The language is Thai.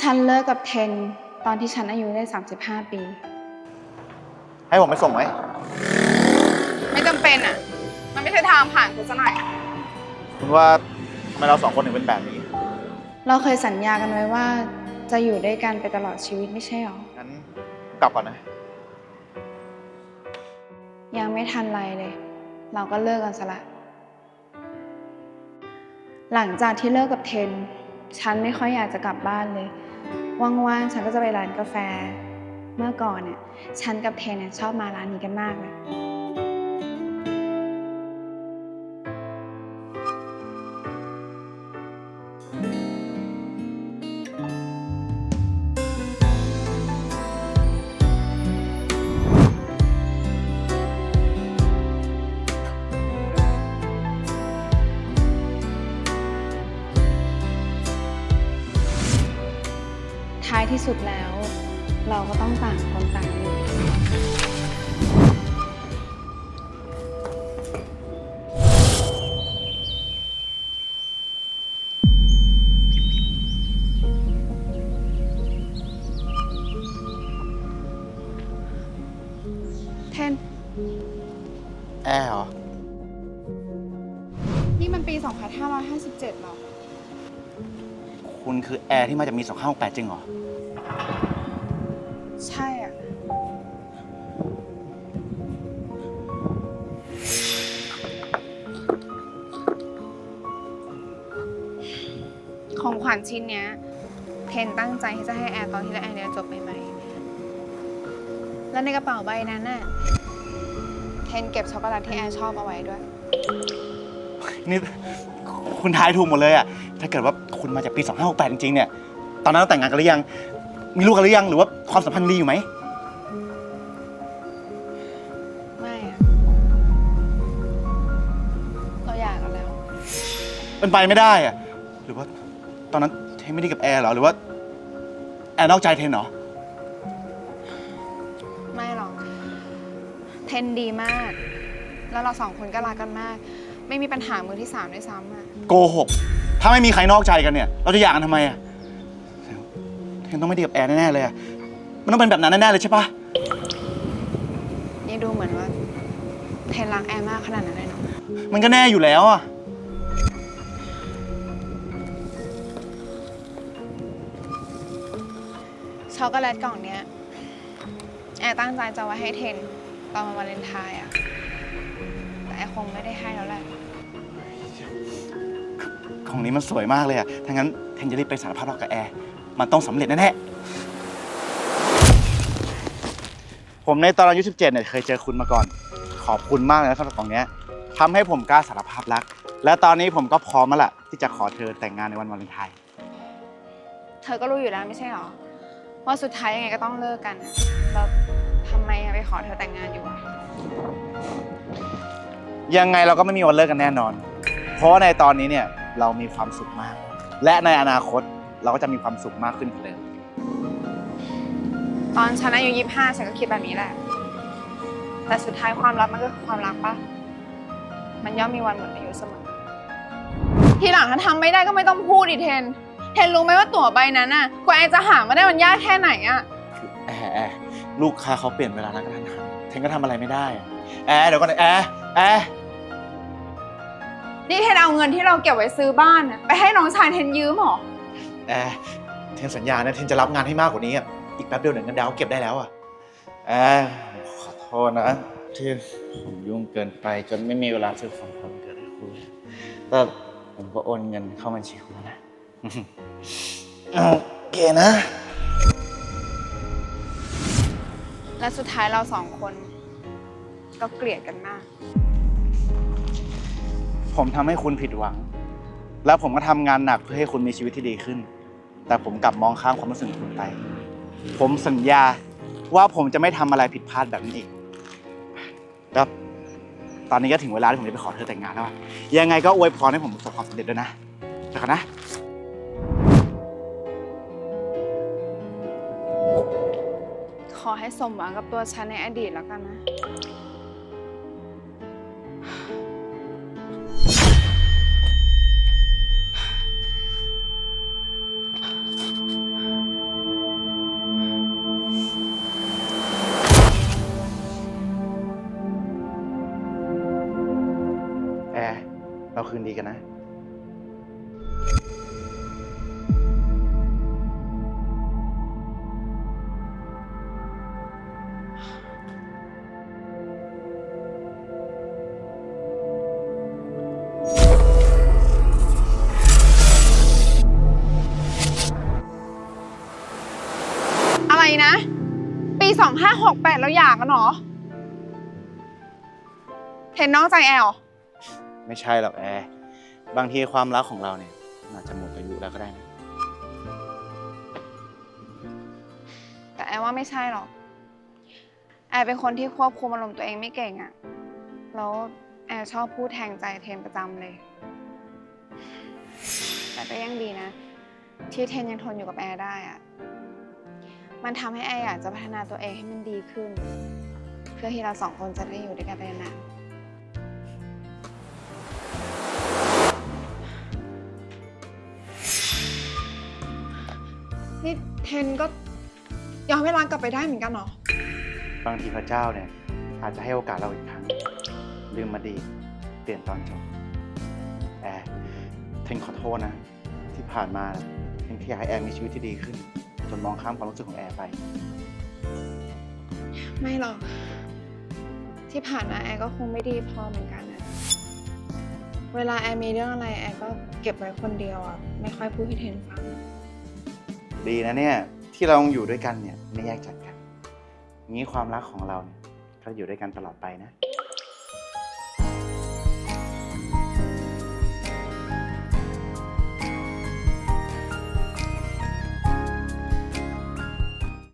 ฉันเลิกกับเทนตอนที่ฉันอายุได้ 35 ปี ให้ผมไปส่งไหม ไม่จำเป็นอะ มันไม่ใช่ทางผ่านกูซะหน่อยคุณว่าทำไมเราสองคนถึงเป็นแบบนี้ เราเคยสัญญากันไว้ว่าจะอยู่ด้วยกันไปตลอดชีวิตไม่ใช่หรอ งั้นกลับก่อนนะ ยังไม่ทันไรเลย เราก็เลิกกันซะละ หลังจากที่เลิกกับเทน ฉันไม่ค่อยอยากจะกลับบ้านเลย ว่างๆ ฉันก็จะไปร้านกาแฟ เมื่อก่อนเนี่ย ฉันกับเทนเนี่ยชอบมาร้านนี้กันมากเลย ท้ายที่สุดแล้ว เราก็ต้องต่างคนต่างอยู่เทน แอร์เหรอ นี่มันปี 2557หรอ คุณคือแอร์ที่มาจากมี2568จริงเหรอ ใช่อะ ของขวัญชิ้นเนี้ย เทนตั้งใจที่จะให้แอร์ตอนที่แอร์เรียนจบใหม่ๆ แล้วในกระเป๋าใบนั้นน่ะ เทนเก็บช็อกโกแลตที่แอร์ชอบเอาไว้ด้วย นี่ คุณทายถูกหมดเลยอะถ้าเกิดว่าคุณมาจากปี 2568 จริงๆ เนี่ย ตอนนั้นเราแต่งงานกันหรือยัง มีลูกกันหรือยัง หรือว่าความสัมพันธ์ดีอยู่ไหม ไม่อะเราอยากกันแล้วเป็นไปไม่ได้อะหรือว่าตอนนั้นเทนไม่ดีกับแอร์เหรอ หรือว่า แอร์นอกใจเทนเหรอ ไม่หรอก เทนดีมาก แล้วเราสองคนก็รักกันมาก ไม่มีปัญหามือที่สามด้วยซ้ำอะโกหก ถ้าไม่มีใครนอกใจกันเนี่ย เราจะหย่ากันทำไมอะเทนต้องไม่ดีกับแอร์แน่ๆเลยอะมันต้องเป็นแบบนั้นแน่ๆเลยใช่ปะนี่ดูเหมือนว่าเทนรักแอร์มากขนาดนั้นเลยเนาะมันก็แน่อยู่แล้วอะช็อกโกแลตกล่องเนี้ยแอร์ตั้งใจจะเอาไว้ให้เทนตอนวันวาเลนไทน์อะแต่แอร์คงไม่ได้ให้แล้วแหละ ของนี้มันสวยมากเลยอะถ้างั้นเทนจะรีบไปสารภาพรักกับแอร์ มันต้องสำเร็จแน่ๆ ผมในตอนอายุ 17 เนี่ยเคยเจอคุณมาก่อน ขอบคุณมากเลยนะสำหรับกล่องเนี้ยทำให้ผมกล้าสารภาพรัก และตอนนี้ผมก็พร้อมแล้วล่ะที่จะขอเธอแต่งงานในวันวาเลนไทน์ เธอก็รู้อยู่แล้วไม่ใช่หรอ ว่าสุดท้ายยังไงก็ต้องเลิกกันอะแล้วทำไมอะไปขอเธอแต่งงานอยู่อะยังไงเราก็ไม่มีวันเลิกกันแน่นอน เพราะว่าในตอนนี้เนี่ย เรามีความสุขมาก และในอนาคตเราก็จะมีความสุขมากขึ้นกว่าเดิมตอนฉันอายุยี่ห้าฉันก็คิดแบบนี้แหละ แต่สุดท้ายความรักมันก็คือความรักปะมันย่อมมีวันหมดอายุเสมอ ทีหลังถ้าทำไม่ได้ก็ไม่ต้องพูดดิเทน เทนรู้ไหมว่าตั๋วใบนั้นน่ะ กว่าแอร์จะหามาได้มันยากแค่ไหนอะแอร์แอร์ลูกค้าเขาเปลี่ยนเวลานัดกระทันหันเทนก็ทำอะไรไม่ได้อะแอร์เดี๋ยวก่อนนะแอร์แอร์ นี่เทนเอาเงินที่เราเก็บไว้ซื้อบ้านน่ะไปให้น้องชายเทนยืมเหรอ แอร์เทนสัญญานะเทนจะรับงานให้มากกว่านี้อะอีกแป๊บเดียวเดี๋ยวเงินดาวน์เก็บได้แล้วอะแอร์ขอโทษนะที่ผมยุ่งเกินไปจนไม่มีเวลาซื้อของคนเกิดให้คุณแต่ผมก็โอนเงินเข้าบัญชีคุณแล้วนะ โอเคนะ และสุดท้ายเราสองคน ก็เกลียดกันมาก ผมทำให้คุณผิดหวัง แล้วผมก็ทำงานหนักเพื่อให้คุณมีชีวิตที่ดีขึ้น แต่ผมกลับมองข้ามความรู้สึกของคุณไป ผมสัญญาว่าผมจะไม่ทำอะไรผิดพลาดแบบนี้อีกแล้วตอนนี้ก็ถึงเวลาที่ผมจะไปขอเธอแต่งงานแล้วอะยังไงก็อวยพรให้ผมประสบความสำเร็จด้วยนะเจอกันนะ ขอให้สมหวังกับตัวฉันในอดีตแล้วกันนะ ราคืนดีกันนะ อะไรนะ ปีสองห้าหกแปดแล้วหย่ากันเหรอเทนน้อกใจแอล ไม่ใช่หรอกแอร์บางทีความรักของเราเนี่ยมันอาจจะหมดอายุแล้วก็ได้นะแต่แอลว่าไม่ใช่หรอก แอลเป็นคนที่ควบคุมอารมณ์ตัวเองไม่เก่งอะแล้วแอลชอบพูดแทงใจเทนประจำเลย แต่ก็ยังดีนะ ที่เทนยังทนอยู่กับแอร์ได้อะมันทำให้แอร์อยากจะพัฒนาตัวเองให้มันดีขึ้น เพื่อที่เราสองคนจะได้อยู่ด้วยกันไปนานๆ นี่เทนก็ย้อนเวลากลับไปได้เหมือนกันเหรอบางทีพระเจ้าเนี่ย อาจจะให้โอกาสเราอีกครั้ง ลืมมาดีเปลี่ยนตอนจบแอร์เทนขอโทษนะ ที่ผ่านมาเทนแค่อยากให้แอร์มีชีวิตที่ดีขึ้น จนมองข้ามความรู้สึกของแอร์ไป ไม่หรอกที่ผ่านมาแอร์ก็คงไม่ดีพอเหมือนกันนะเวลาแอร์มีเรื่องอะไรแอร์ก็เก็บไว้คนเดียวอะไม่ค่อยพูดให้เทนฟัง ดีนะเนี่ยที่เราอยู่ด้วยกันเนี่ยไม่แยกจากกันงี้ความรักของเราเนี่ยก็อยู่ด้วยกันตลอดไปนะ